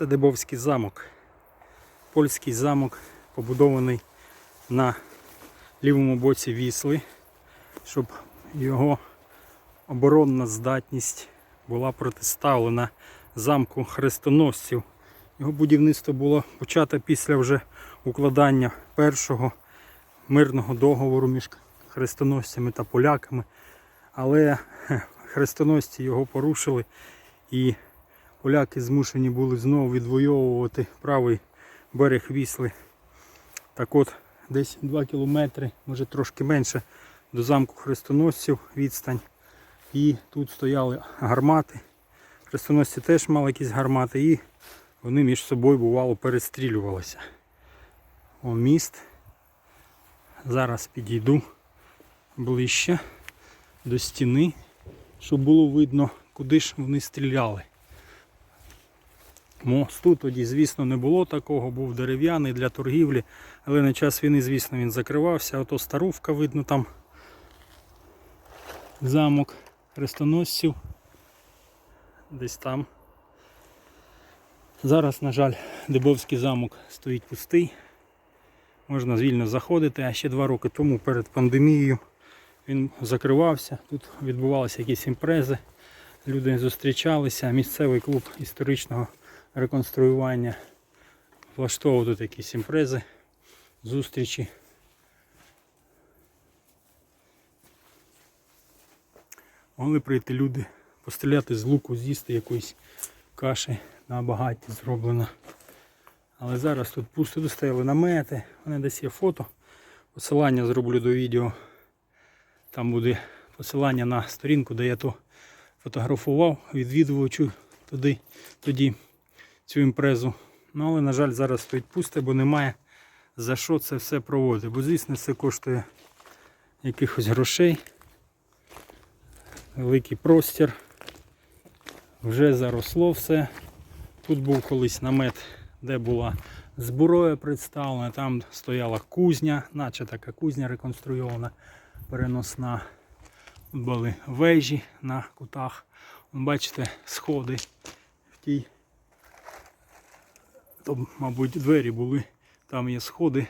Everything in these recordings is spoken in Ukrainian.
Це Дебовський замок. Польський замок, побудований на лівому боці Вісли, щоб його оборонна здатність була протиставлена замку хрестоносців. Його будівництво було почато після вже укладання першого мирного договору між хрестоносцями та поляками. Але хрестоносці його порушили і поляки змушені були знову відвоювати правий берег Вісли. Так от, десь 2 кілометри, може трошки менше, до замку хрестоносців відстань. І тут стояли гармати. Хрестоносці теж мали якісь гармати і вони між собою бувало перестрілювалися. О, міст. Зараз підійду ближче до стіни, щоб було видно, куди ж вони стріляли. Мосту тоді, звісно, не було такого, був дерев'яний для торгівлі, але на час війни, звісно, він закривався. Ото старувка видно там замок хрестоносців. Десь там. Зараз, на жаль, Дебовський замок стоїть пустий. Можна вільно заходити, а ще два роки тому перед пандемією він закривався. Тут відбувалися якісь імпрези, люди зустрічалися, місцевий клуб історичного реконструювання влаштовував тут якісь імпрези, зустрічі. Могли прийти люди, постріляти з луку, з'їсти якоїсь каші на багаті зроблено. Але зараз тут пусто стояли намети, мене десь є фото. Посилання зроблю до відео. Там буде посилання на сторінку, де я то фотографував, відвідувачу туди, тоді цю імпрезу. Ну, але, на жаль, зараз стоїть пусте, бо немає за що це все проводити. Бо, звісно, це коштує якихось грошей. Великий простір. Вже заросло все. Тут був колись намет, де була зброя представлена, там стояла кузня, наче така кузня реконструйована, переносна. Були вежі на кутах. Бачите, сходи в тій. То, мабуть, двері були, там є сходи.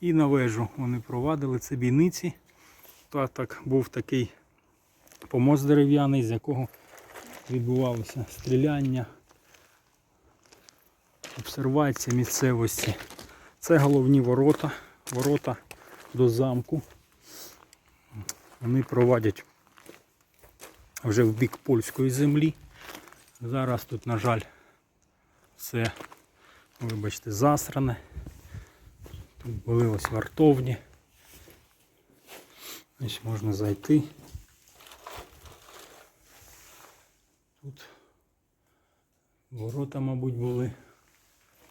І на вежу вони провадили це бійниці. Так, так був такий помост дерев'яний, з якого відбувалося стріляння, обсервація місцевості. Це головні ворота, ворота до замку. Вони проводять вже в бік польської землі. Зараз тут, на жаль, все, вибачте, засране. Тут були ось вартовні. Ось можна зайти. Тут ворота, мабуть, були.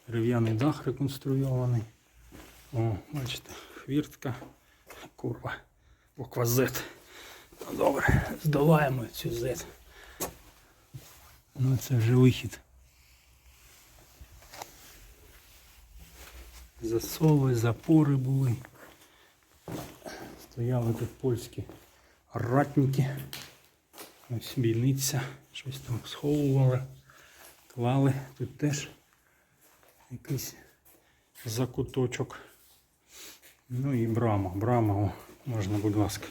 Дерев'яний дах реконструйований. О, бачите, хвіртка, курва, буква Z. Ну добре, здолаємо цю Z. Ну це вже вихід. Засови, запори були. Стояли тут польські ратники. Ось бійниця, щось там сховували, клали. Тут теж якийсь закуточок. Ну і брама. Брама о, можна, будь ласка,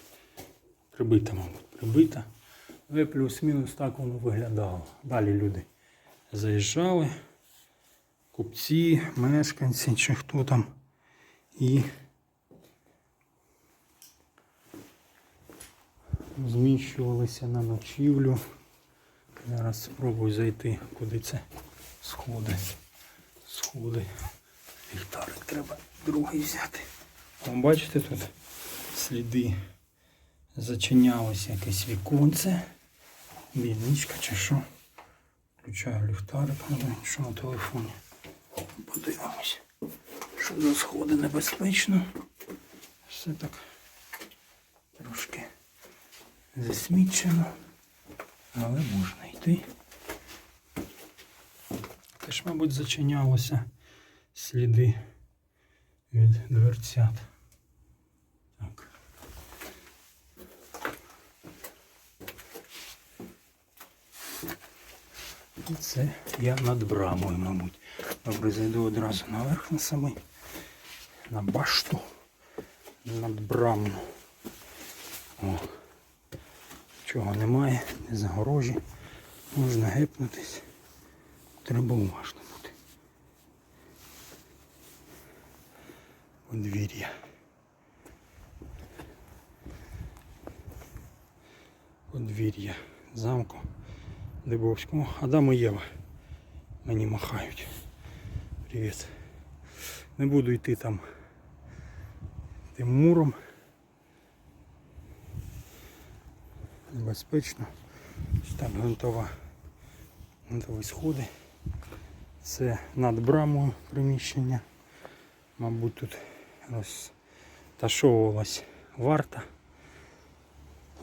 прибита, мабуть, прибита. Але плюс-мінус так воно виглядало. Далі люди заїжджали, купці, мешканці чи хто там. І зміщувалися на ночівлю. Зараз спробую зайти, куди це сходи. Сходи. Ліхтарик треба другий взяти. О, бачите тут сліди. Зачинялося якесь віконце. Бійничка чи що. Включаю ліхтарик, що на телефоні. Подивимось. Що за сходи небезпечно. Все так трошки засмічено, але можна йти. Теж, мабуть, зачинялося сліди від дверцят. Так. І це я над брамою, мабуть. Добре, зайду одразу наверх на самий, на башту, над браму. О. Чого немає, не загорожі. Можна гепнутись. Треба уважно бути. Подвір'я. Подвір'я замку Дибовського. Адам і Єва мені махають. Привіт. Не буду йти там тим муром. Небезпечно. Ось Так, грунтова, сходи. Це над брамою приміщення. Мабуть, тут розташовувалась варта.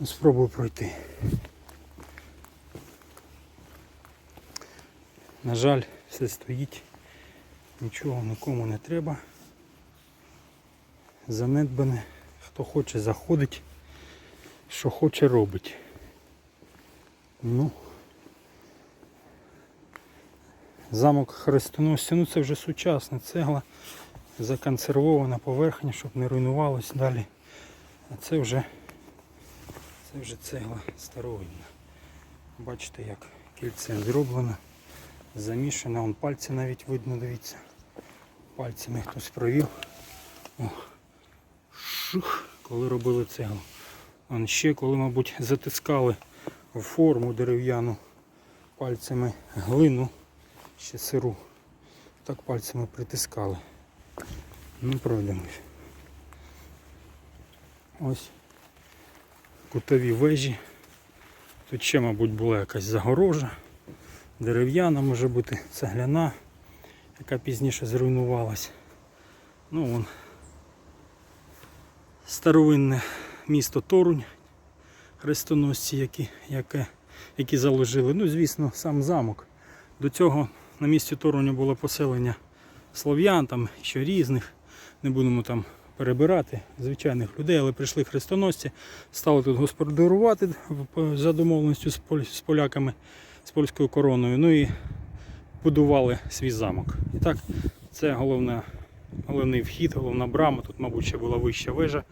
Спробую пройти. На жаль, все стоїть, нічого нікому не треба. Занедбане, хто хоче заходить, що хоче робить. Ну, замок хрестоносця, ну це вже сучасна цегла, законсервована поверхня, щоб не руйнувалось далі. А це вже це вже цегла старовинна. Бачите, як кільце зроблено, замішано, вон пальці навіть видно, дивіться. Пальцями хтось провів. О, шух, коли робили цеглу. Вон ще коли, мабуть, затискали в форму дерев'яну пальцями глину, ще сиру. Так пальцями притискали. Ну, пройдемось. Ось кутові вежі. Тут ще, мабуть, була якась загорожа. Дерев'яна може бути, цегляна, яка пізніше зруйнувалась. Ну вон старовинне місто Торунь, хрестоносці, які, яке, які заложили. Ну, звісно, сам замок. До цього на місці Торуня було поселення слов'ян, там ще різних. Не будемо там перебирати звичайних людей, але прийшли хрестоносці, стали тут господарювати за домовленістю з поляками, з польською короною. Ну і будували свій замок. І так, це головна, головний вхід, головна брама. Тут, мабуть, ще була вища вежа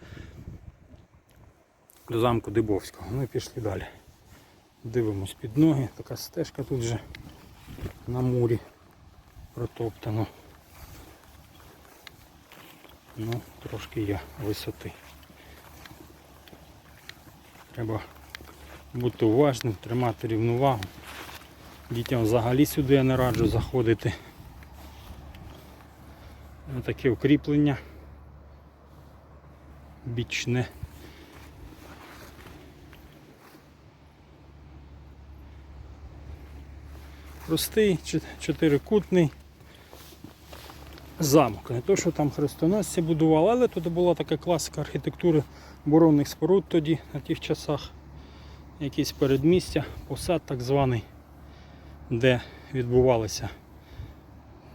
до замку Дибовського. Ну і пішли далі. Дивимось під ноги. Така стежка тут вже на мурі протоптано. Ну, трошки є висоти. Треба бути уважним, тримати рівновагу. Дітям взагалі сюди я не раджу заходити. Таке укріплення бічне. Простий чотирикутний замок. Не то, що там хрестоносці будували, але тут була така класика архітектури оборонних споруд тоді, на тих часах. Якісь передмістя, посад так званий, де відбувалися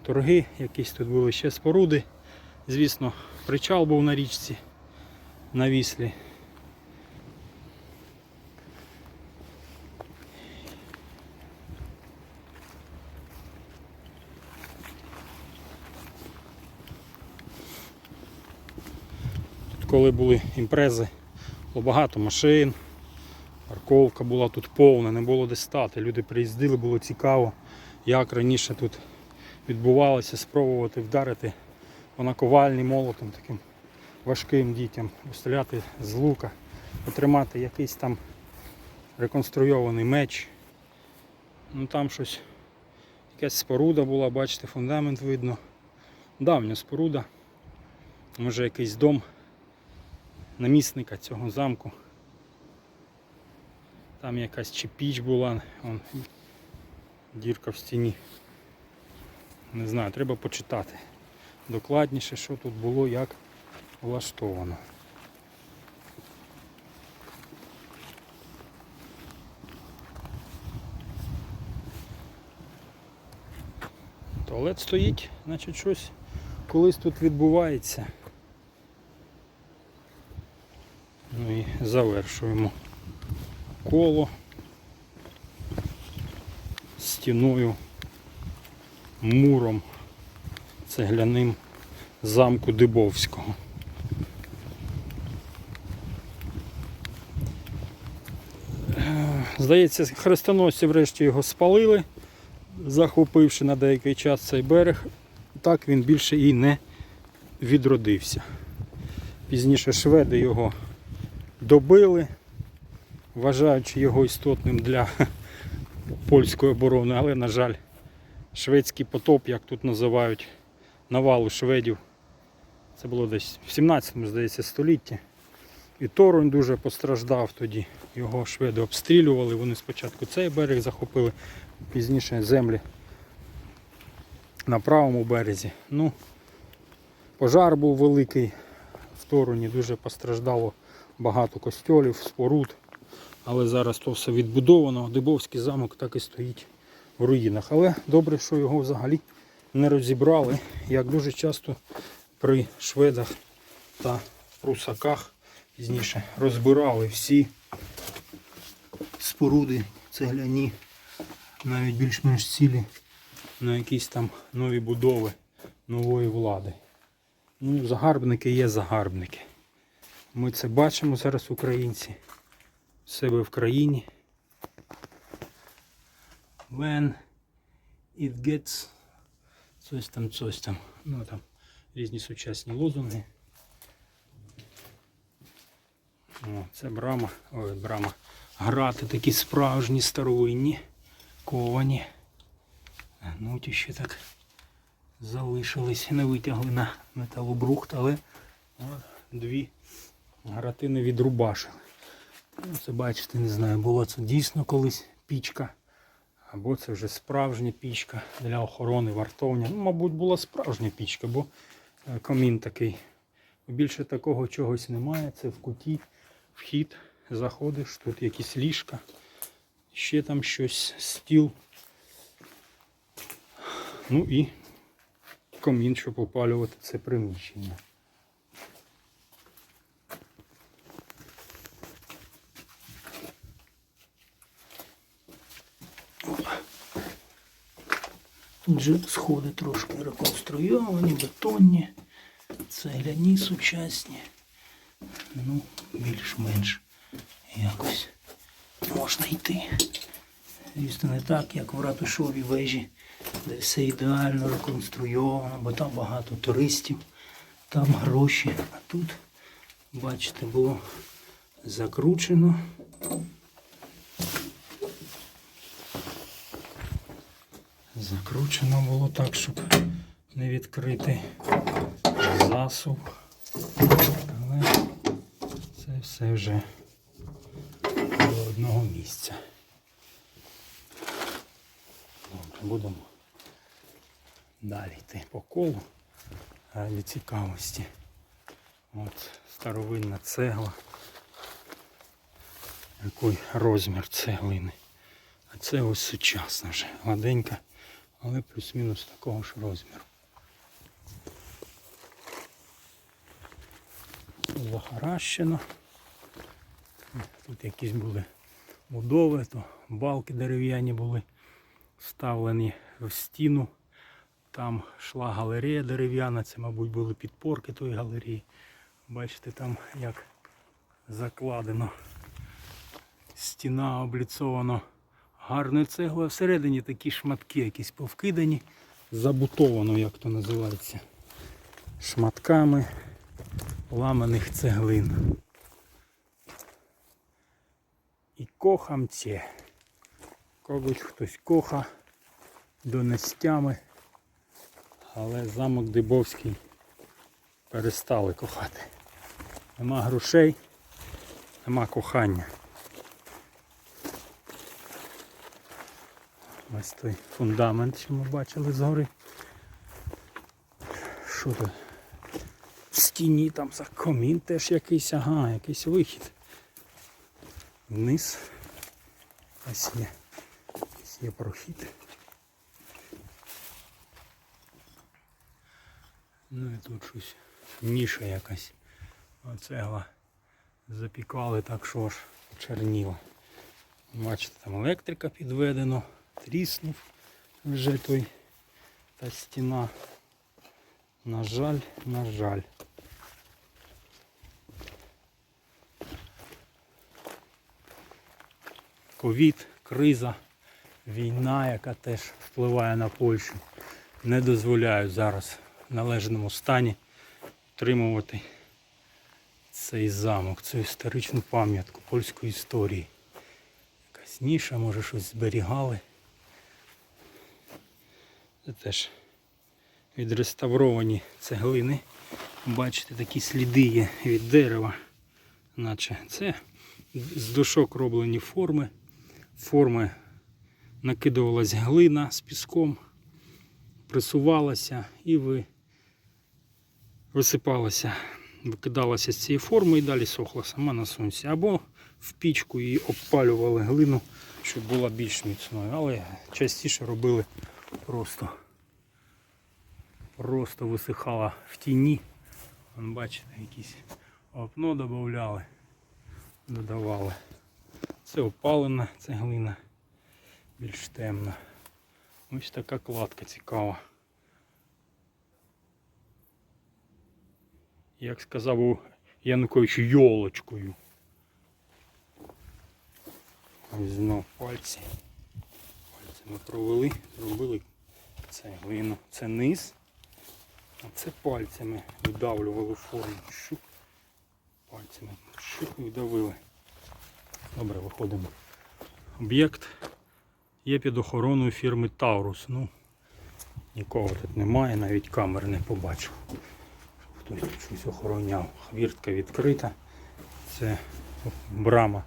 торги, якісь тут були ще споруди. Звісно, причал був на річці, на віслі. Тут коли були імпрези, було багато машин, парковка була тут повна, не було де стати. Люди приїздили, було цікаво, як раніше тут відбувалося, спробувати вдарити по наковальні молотом таким важким дітям, стріляти з лука, отримати якийсь там реконструйований меч. Ну там щось, якась споруда була, бачите, фундамент видно. Давня споруда. Може якийсь дом намісника цього замку. Там якась чи піч була, вон, дірка в стіні. Не знаю, треба почитати докладніше, що тут було, як влаштовано. Туалет стоїть, значить щось колись тут відбувається. Ну і завершуємо коло. Стіною, муром цегляним замку Дибовського. Е, Здається, хрестоносці врешті його спалили, захопивши на деякий час цей берег. Так він більше і не відродився. Пізніше шведи його добили, вважаючи його істотним для польської оборони, але, на жаль, шведський потоп, як тут називають, навалу шведів. Це було десь в 17 здається, столітті. І Торонь дуже постраждав тоді. Його шведи обстрілювали. Вони спочатку цей берег захопили, пізніше землі на правому березі. Ну, пожар був великий в Тороні, дуже постраждало багато костьолів, споруд. Але зараз то все відбудовано. Дибовський замок так і стоїть в руїнах. Але добре, що його взагалі не розібрали, як дуже часто при шведах та прусаках пізніше розбирали всі споруди цегляні, навіть більш-менш цілі на якісь там нові будови нової влади. Ну, загарбники є загарбники. Ми це бачимо зараз українці себе в країні. When it gets щось там, щось там. Ну там різні сучасні лозунги. О, це брама, ой, брама. Грати такі справжні старовинні, ковані. Ну, ті ще так залишились, не витягли на металобрухт, але от, дві гратини відрубашили. Ну, Це бачите, не знаю, було це дійсно колись пічка. Або це вже справжня пічка для охорони вартовня. Ну, мабуть, була справжня пічка, бо е, камін такий. Більше такого чогось немає. Це в куті вхід, заходиш, тут якісь ліжка, ще там щось, стіл. Ну і камін, щоб опалювати це приміщення. Тут же сходи трошки реконструйовані, бетонні, цегляні сучасні. Ну, більш-менш якось можна йти. Звісно, не так, як в ратушовій вежі, де все ідеально реконструйовано, бо там багато туристів, там гроші. А тут, бачите, було закручено. Закручено було так, щоб не відкрити засув. Але це все вже до одного місця. Добре, будемо далі йти по колу раді цікавості. От старовинна цегла. Який розмір цеглини. А це ось сучасна вже, гладенька, але плюс-мінус такого ж розміру. Захаращено. Тут якісь були будови, то балки дерев'яні були вставлені в стіну. Там йшла галерея дерев'яна, це, мабуть, були підпорки тої галереї. Бачите, там як закладено. Стіна обліцована гарною цеглою. Всередині такі шматки якісь повкидані, забутовано, як то називається, шматками ламаних цеглин. І кохам це. Когось хтось коха донестями, але замок Дибовський перестали кохати. Нема грошей, нема кохання. Ось той фундамент, що ми бачили згори. Що тут? В стіні там за комін теж якийсь, ага, якийсь вихід. Вниз. Ось є. Ось є прохід. Ну і тут щось ніша якась. Оцегла запікали так, що аж черніла. Бачите, там електрика підведено, тріснув, вже той та стіна. На жаль, на жаль. Ковід, криза, війна, яка теж впливає на Польщу, не дозволяють зараз в належному стані утримувати цей замок, цю історичну пам'ятку польської історії. Якась ніша, може щось зберігали. Це теж відреставровані цеглини. Бачите, такі сліди є від дерева. Наче це з дошок роблені форми. Форми накидувалась глина з піском, пресувалася і ви... висипалася, викидалася з цієї форми і далі сохла сама на сонці. Або в пічку її обпалювали глину, щоб була більш міцною. Але частіше робили просто, просто висихала в тіні. Вон, бачите, якісь опно додавали, додавали. Це опалена цеглина, більш темна. Ось така кладка цікава. Як сказав Янукович, йолочкою. Ось знов пальці. Пальцями провели, зробили цеглину. Це низ, а це пальцями видавлювали форму. Щук. Пальцями щук і вдавили. Добре, виходимо. Об'єкт є під охороною фірми Таурус. Ну, нікого тут немає, навіть камери не побачив. Хтось тут щось охороняв. Хвіртка відкрита. Це брама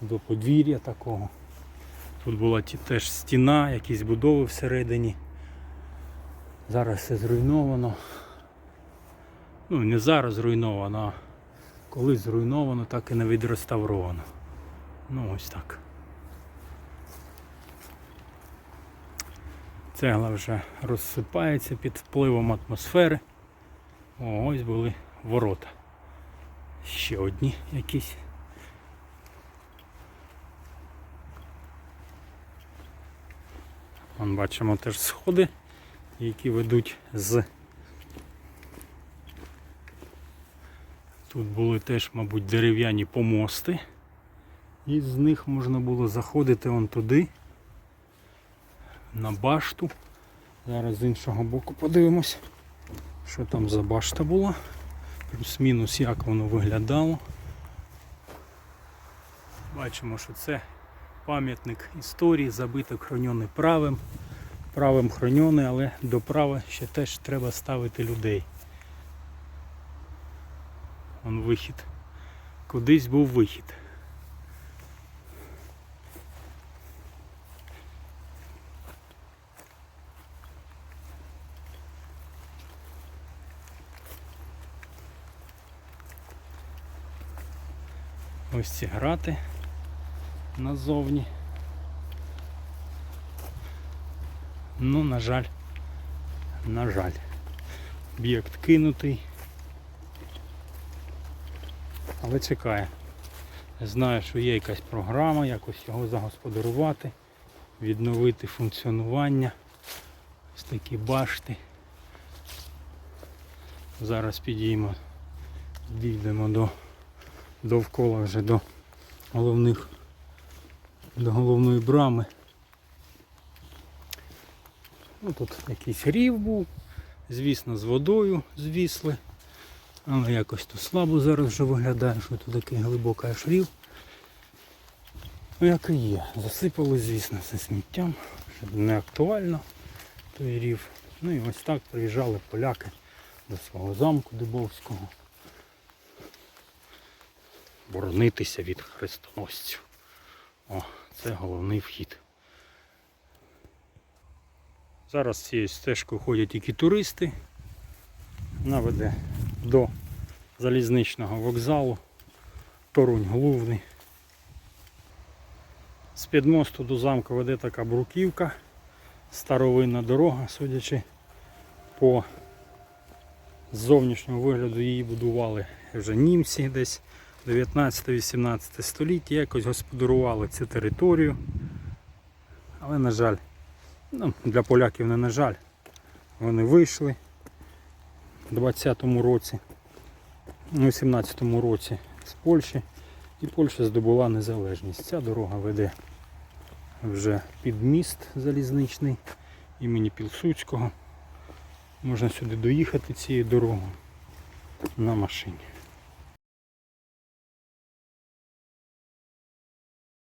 до подвір'я такого. Тут була теж стіна, якісь будови всередині. Зараз все зруйновано. Ну, не зараз зруйновано, а коли зруйновано, так і не відреставровано. Ну ось так. Цегла вже розсипається під впливом атмосфери. О, ось були ворота. Ще одні якісь. Вон бачимо теж сходи, які ведуть з. Тут були теж, мабуть, дерев'яні помости. І з них можна було заходити вон туди, на башту. Зараз з іншого боку подивимось, що там за башта була. Плюс-мінус як воно виглядало. Бачимо, що це пам'ятник історії, забиток хроньоний правим. Правим хроньоний, але до права ще теж треба ставити людей. Вон вихід. Кудись був вихід. Ось ці грати назовні. Ну, на жаль, на жаль. Об'єкт кинутий. Але чекає. Знаю, що є якась програма, якось його загосподарувати, відновити функціонування. Ось такі башти. Зараз підіймо, дійдемо до довкола вже до головних до головної брами. Ну, тут якийсь рів був, звісно, з водою звісли. Але якось то слабо зараз вже виглядає, що тут такий глибокий аж рів. Ну як і є. Засипали, звісно, це сміттям, що не актуально той рів. Ну і ось так приїжджали поляки до свого замку Дубовського. Боронитися від хрестоносців. О, це головний вхід. Зараз цією стежкою ходять тільки туристи. Вона веде до залізничного вокзалу. Торунь головний. З під мосту до замку веде така бруківка, старовинна дорога, судячи по зовнішньому вигляду її будували вже німці десь 19-18 століття, якось господарували цю територію. Але, на жаль, Ну, для поляків не на жаль. Вони вийшли у 20-му році, у 18-му році з Польщі. І Польща здобула незалежність. Ця дорога веде вже під міст залізничний імені Пілсудського. Можна сюди доїхати цією дорогою на машині.